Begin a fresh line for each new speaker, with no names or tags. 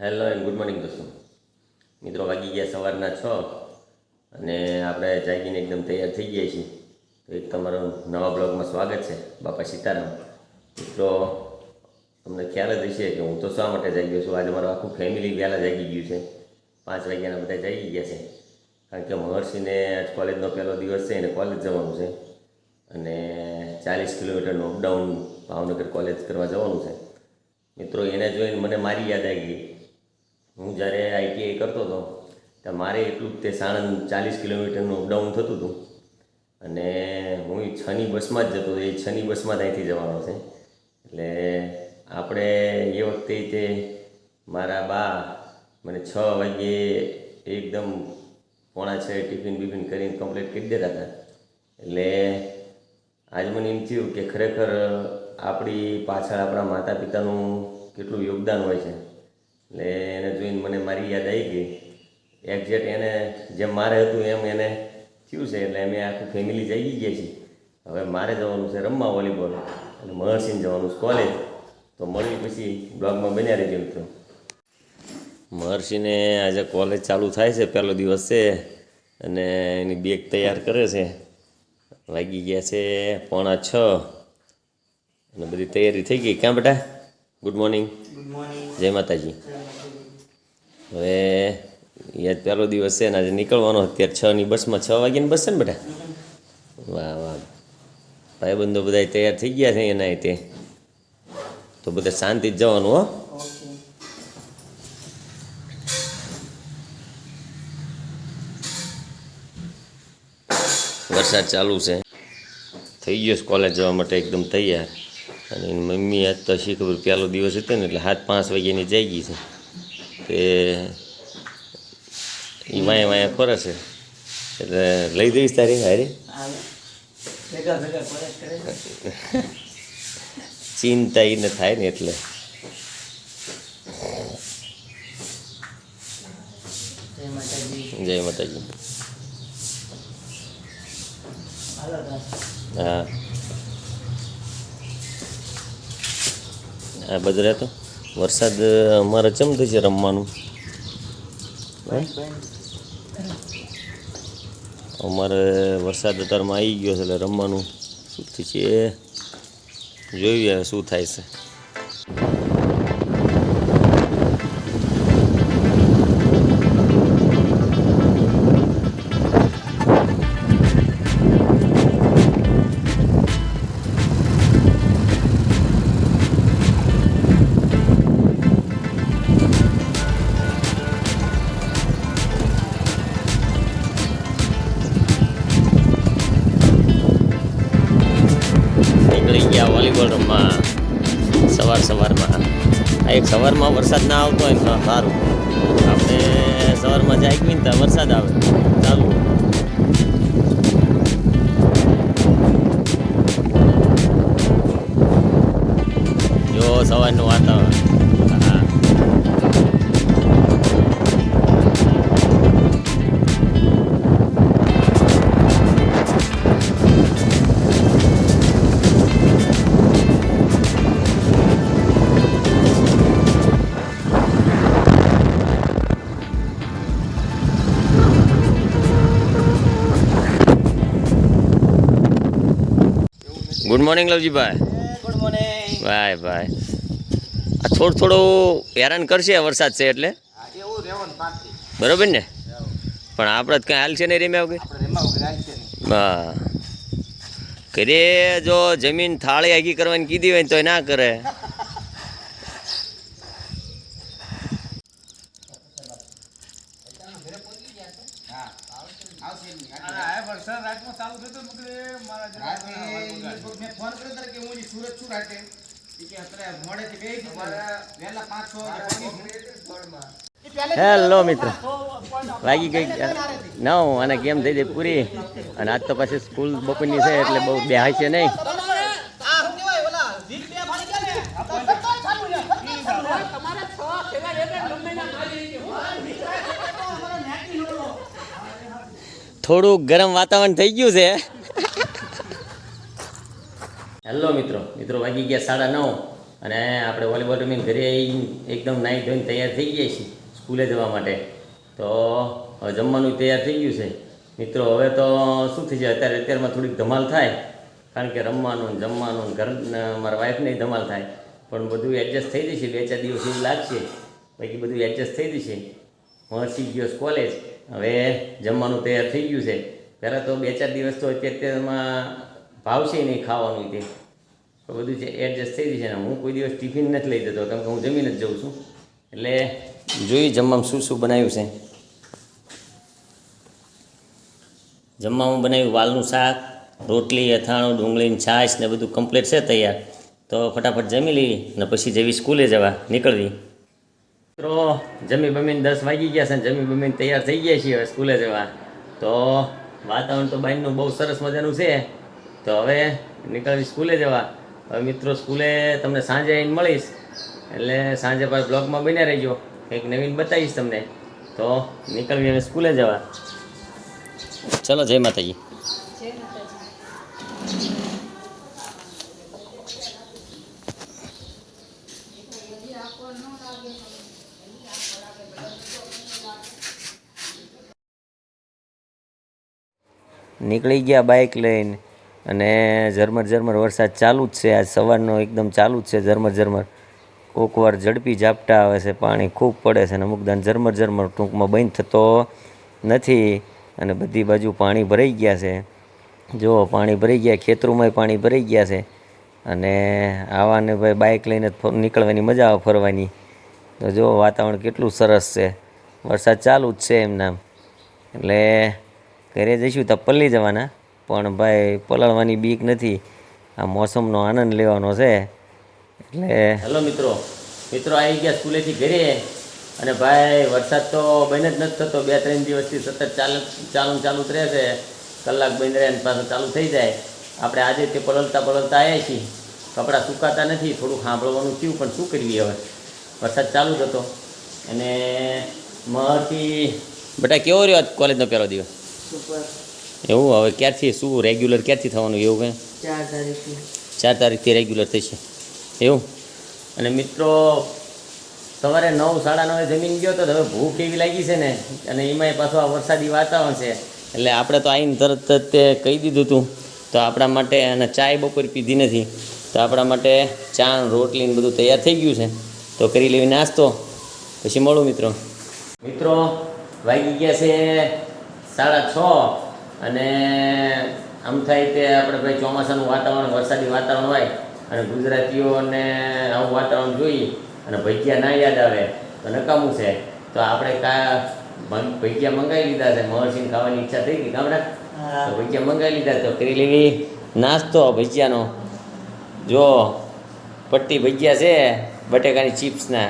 Hello and good morning દોસ્તો. મિત્રો વાગી ગયા સવારના છ અને આપણે જાગીને એકદમ તૈયાર થઈ ગયા છીએ. તો એક તમારું નવા બ્લોગમાં સ્વાગત છે, બાપા સીતારામ. મિત્રો, તમને ખ્યાલ જ હશે કે હું તો શા માટે જાગ્યો છું? આજે મારું આખું ફેમિલી વહેલા જાગી ગયું છે. પાંચ વાગ્યાના બધા જાગી ગયા છે. કારણ કે મહર્ષિને આજ કોલેજનો પહેલો દિવસ છે, એને કોલેજ જવાનું છે. અને ચાલીસ કિલોમીટરનું અપડાઉન ભાવનગર કોલેજ કરવા જવાનું છે. મિત્રો, એને જોઈને મને મારી યાદ આવી ગઈ. હું જ્યારે આઈટીઆઈ કરતો હતો ત્યાં મારે એટલું જ તે સાણંદ ચાલીસ કિલોમીટરનું અપડાઉન થતું હતું. અને હું છની બસમાં જ જતો હતો, એ છની બસમાં ત્યાંથી જવાનો છે. એટલે આપણે એ વખતે તે મારા બા મને છ વાગ્યે એકદમ પોણા છે ટિફિન બિફિન કરીને કમ્પ્લીટ કરી દેતા હતા. એટલે આજ મને એમ થયું કે ખરેખર આપણી પાછળ આપણા માતા પિતાનું કેટલું યોગદાન હોય છે. એટલે એને જોઈને મને મારી યાદ આવી ગઈ. એક્ઝેક્ટ એને જેમ મારે હતું એમ એને થયું છે, એટલે અમે આખું ફેમિલી જઈ ગયા છીએ. હવે મારે જવાનું છે રમવા વોલીબોલ અને મહર્ષિને જવાનું છે કોલેજ તો મળી પછી બ્લોગમાં બન્યા રહેજો મિત્રો. મહર્ષિને આજે કોલેજ ચાલુ થાય છે, પહેલો દિવસ છે અને એની બેગ તૈયાર કરે છે. વાગી ગયા છે પોણા છ અને બધી તૈયારી થઈ ગઈ. ક્યાં બેટા? ગુડ મોર્નિંગ જય માતાજી. હવે યાદ પહેલો દિવસ છે ને આજે નીકળવાનો અત્યારે છ ની બસમાં છ વાગ્યાની બસ છે ને બધા? વાહ વાહ. ભાઈબંધો બધા તૈયાર થઈ ગયા છે એના તે. તો બધા શાંતિ જ જવાનું હો. વરસાદ ચાલુ છે. થઈ ગયો કોલેજ જવા માટે એકદમ તૈયાર. અને મમ્મી આજ તો શી ખબર પહેલો દિવસ હતો ને, એટલે હાથ પાંચ વાગ્યાની જઈ ગઈ છે. તે એ વાયા વાયા ફરે છે. એટલે લઈ દઈશ તારી હારે?
કરે
ચિંતા એને થાય ને એટલે.
જય માતાજી.
હા. આ બધરે તો વરસાદ અમારે ચમ છે રમવાનું? અમારે વરસાદ અત્યારમાં આવી ગયો છે એટલે રમવાનું. શું થશે જોઈએ હવે શું થાય છે. નીકળી ગયા વોલીબોલ રમવા સવાર સવારમાં. આ એક સવારમાં વરસાદ ના આવતો હોય ને સારું. આપણે સવારમાં જાગવી ને ત્યાં વરસાદ આવે. ચાલુ. જો સવારનું વાતાવરણ. Good morning Lavjibhai
good morning
ભાઈ ભાઈ. આ થોડું થોડું હેરાન કરશે વરસાદ છે એટલે. બરોબર ને? પણ આપણે કંઈ કાંઈ હાલ છે ને રેમ્યા વગર? હા. ઘરે જો જમીન થાળી આગી કરવાની કીધી હોય તો ના કરે
આ વરસાદ રાજમાં ચાલુ થતો મારા મેં ફોન કર્યો ત્યારે કે હું સુરત છું રાતે ઈ કે અત્યારે મોડેથી બે વહેલા પાંચ છ
હેલો મિત્ર. વાગી ગઈ નવ અને કેમ થઈ જાય પૂરી. અને આજ તો પછી સ્કૂલ બપોરની છે, એટલે બહુ બેહાય છે નહીં. થોડું ગરમ વાતાવરણ થઈ ગયું છે. હેલો મિત્રો. મિત્રો વાગી ગયા સાડા નવ. અને આપણે વોલીબોલ રમીને ઘરે એકદમ નાહી ધોઈને તૈયાર થઈ ગયા છીએ સ્કૂલે જવા માટે. તો જમવાનું તૈયાર થઈ ગયું છે. મિત્રો, હવે તો શું થઈ જાય? અત્યારે અત્યારમાં થોડીક ધમાલ થાય. કારણ કે રમવાનું જમવાનું ઘર મારા વાઈફને ધમાલ થાય. પણ બધું એડજસ્ટ થઈ જશે. બે ચાર દિવસ એવું લાગશે. બાકી બધું એડજસ્ટ થઈ જશે. મહર્ષિ ગયો કોલેજ હવે જમવાનું તૈયાર થઈ ગયું છે. પહેલાં તો બે ચાર દિવસ તો અત્યારે અત્યારમાં ભાવશે નહીં ખાવાનું તો. બધું છે એડજસ્ટ થઈ જશે ને, હું કોઈ દિવસ ટિફિન નથી લઈ જતો. કેમ કે હું જમીને જ જઉં છું. એટલે જોઈ જમવામાં શું શું બનાવ્યું છે? જમવામાં બનાવ્યું વાલનું શાક, રોટલી, અથાણું ડુંગળીની છાશ ને બધું કમ્પ્લીટ છે તૈયાર. તો ફટાફટ જમી લઈ ને પછી જેવી સ્કૂલે જવા નીકળવી. મિત્રો, જમી બમીને દસ વાગી ગયા છે ને, જમી બમીને તૈયાર થઈ ગયા છીએ હવે સ્કૂલે જવા. તો વાતાવરણ તો બહારનું બહુ સરસ મજાનું છે. તો હવે નીકળવી સ્કૂલે જવા. હવે મિત્રો સ્કૂલે તમને સાંજે આવીને મળીશ. એટલે સાંજે પાછું બ્લોગમાં બન્યા રહેજો. કંઈક નવીન બતાવીશ તમને. તો નીકળવી હવે સ્કૂલે જવા. ચલો, જય માતાજી. નીકળી ગયા બાઇક લઈને. અને ઝરમર ઝરમર વરસાદ ચાલુ જ છે. આજ સવારનો એકદમ ચાલુ જ છે ઝરમર ઝરમર. કોક વાર ઝડપી ઝાપટા આવે છે, પાણી ખૂબ પડે છે અને અમુક દાન ઝરમર ઝરમર ટૂંકમાં બંધ થતો નથી અને બધી બાજુ પાણી ભરાઈ ગયા છે. જો પાણી ભરાઈ ગયા, ખેતરોમાંય પાણી ભરાઈ ગયા છે અને આવાને ભાઈ બાઇક લઈને નીકળવાની મજા આવે ફરવાની. તો જો વાતાવરણ કેટલું સરસ છે. વરસાદ ચાલુ જ છે એમનામ એટલે ઘરે જઈશું તો પલ્લી જવાના. પણ ભાઈ પલળવાની બીક નથી. આ મોસમનો આનંદ લેવાનો છે. એટલે હેલો મિત્રો. મિત્રો આવી ગયા સ્કૂલેથી ઘરે અને ભાઈ વરસાદ તો બને જ નથી થતો. બે ત્રણ દિવસથી સતત ચાલુ ચાલુ ચાલુ જ રહે છે. કલાક બંધ રહે પાસે પાછો ચાલુ થઈ જાય. આપણે આજે તે પલળતા પલળતા આવ્યા છીએ. કપડાં સુકાતા નથી. થોડું સાંભળવાનું થયું પણ શું કરીએ હવે? વરસાદ ચાલુ જ હતો. અને મહર્ષિ બેટા કેવો રહ્યો આજ કોલેજનો પહેલો દિવસ?
સુપર
એવું? હવે ક્યારથી શું રેગ્યુલર ક્યારથી થવાનું એવું કંઈ?
ચાર તારીખથી.
ચાર તારીખથી રેગ્યુલર થશે. એવું? અને મિત્રો સવારે નવ સાડા નવે જમીન ગયો તો હવે ભૂખ એવી લાગી છે ને અને એમાંય પાછું આ વરસાદી વાતાવરણ છે. એટલે આપણે તો આવીને તરત જ તે કહી દીધું હતું તો આપણા માટે અને ચાય બપોર પીધી નથી. તો આપણા માટે ચા રોટલી ને બધું તૈયાર થઈ ગયું છે. તો કરી લેવી નાસ્તો. પછી મળું મિત્રો. મિત્રો વાગી ગયા છે સાડા છ. અને આમ થાય તે આપણે ભાઈ ચોમાસાનું વાતાવરણ વરસાદી વાતાવરણ હોય અને ગુજરાતીઓને આવું વાતાવરણ જોઈએ અને ભજીયા ના યાદ આવે તો નકામું છે. તો આપણે કા ભજીયા મંગાવી લીધા છે મહર્ષિને ખાવાની ઈચ્છા થઈ ગઈ ગામડા. તો ભજીયા મંગાવી લીધા તો કરી લેવી. નાસ્તો ભજીયાનો. જો પટ્ટી ભજીયા છે બટેકાની ચિપ્સના.